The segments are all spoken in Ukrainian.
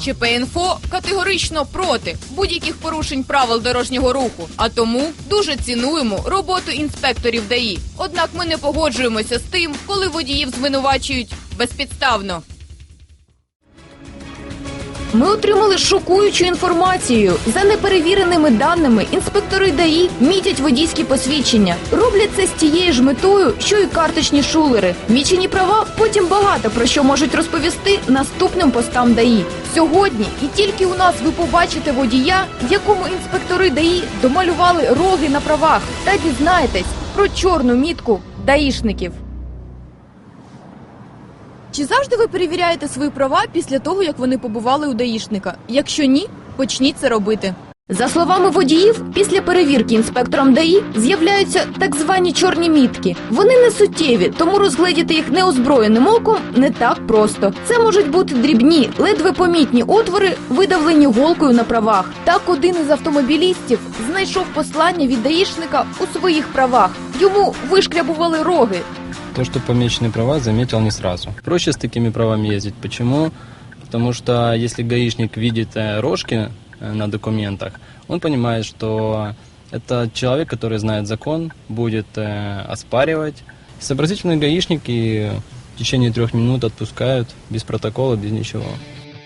ЧП-інфо категорично проти будь-яких порушень правил дорожнього руху, а тому дуже цінуємо роботу інспекторів ДАІ. Однак ми не погоджуємося з тим, коли водіїв звинувачують безпідставно. Ми отримали шокуючу інформацію. За неперевіреними даними інспектори ДАІ мітять водійські посвідчення. Роблять це з тією ж метою, що й карточні шулери. Мічені права потім багато про що можуть розповісти наступним постам ДАІ. Сьогодні і тільки у нас ви побачите водія, якому інспектори ДАІ домалювали роги на правах, та дізнаєтесь про чорну мітку даїшників. Чи завжди ви перевіряєте свої права після того, як вони побували у даїшника? Якщо ні, почніть це робити. За словами водіїв, після перевірки інспектором ДАІ з'являються так звані чорні мітки. Вони не суттєві, тому розгледіти їх неозброєним оком не так просто. Це можуть бути дрібні, ледве помітні отвори, видавлені голкою на правах. Так один із автомобілістів знайшов послання від даїшника у своїх правах. Йому вишкрябували роги, То, что помеченные права, заметил не сразу. Проще с такими правами ездить. Почему? Потому что если гаишник видит э, рожки э, на документах, он понимает, что это человек, который знает закон, будет э, оспаривать. Сообразительные гаишники в течение трех минут отпускают без протокола, без ничего.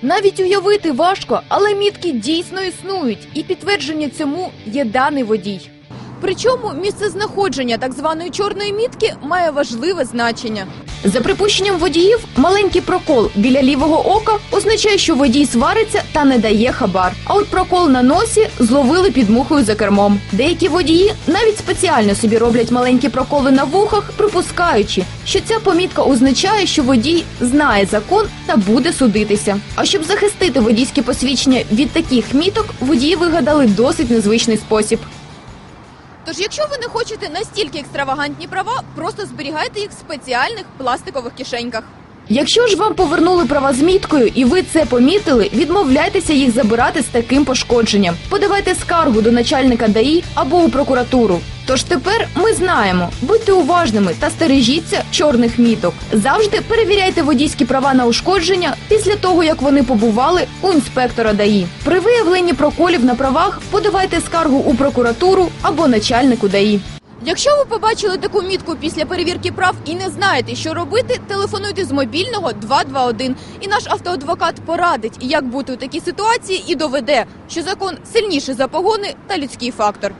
Навіть уявити важко, але мітки дійсно існують, і підтвердження цьому є даний водій. Причому місце знаходження так званої чорної мітки має важливе значення. За припущенням водіїв, маленький прокол біля лівого ока означає, що водій свариться та не дає хабар. А от прокол на носі зловили під мухою за кермом. Деякі водії навіть спеціально собі роблять маленькі проколи на вухах, припускаючи, що ця помітка означає, що водій знає закон та буде судитися. А щоб захистити водійське посвідчення від таких міток, водії вигадали досить незвичний спосіб. Тож, якщо ви не хочете настільки екстравагантні права, просто зберігайте їх в спеціальних пластикових кишеньках. Якщо ж вам повернули права з міткою і ви це помітили, відмовляйтеся їх забирати з таким пошкодженням. Подавайте скаргу до начальника ДАІ або у прокуратуру. Тож тепер ми знаємо, будьте уважними та стережіться чорних міток. Завжди перевіряйте водійські права на ушкодження після того, як вони побували у інспектора ДАІ. При виявленні проколів на правах подавайте скаргу у прокуратуру або начальнику ДАІ. Якщо ви побачили таку мітку після перевірки прав і не знаєте, що робити, телефонуйте з мобільного 221. І наш автоадвокат порадить, як бути у такій ситуації, і доведе, що закон сильніший за погони та людський фактор.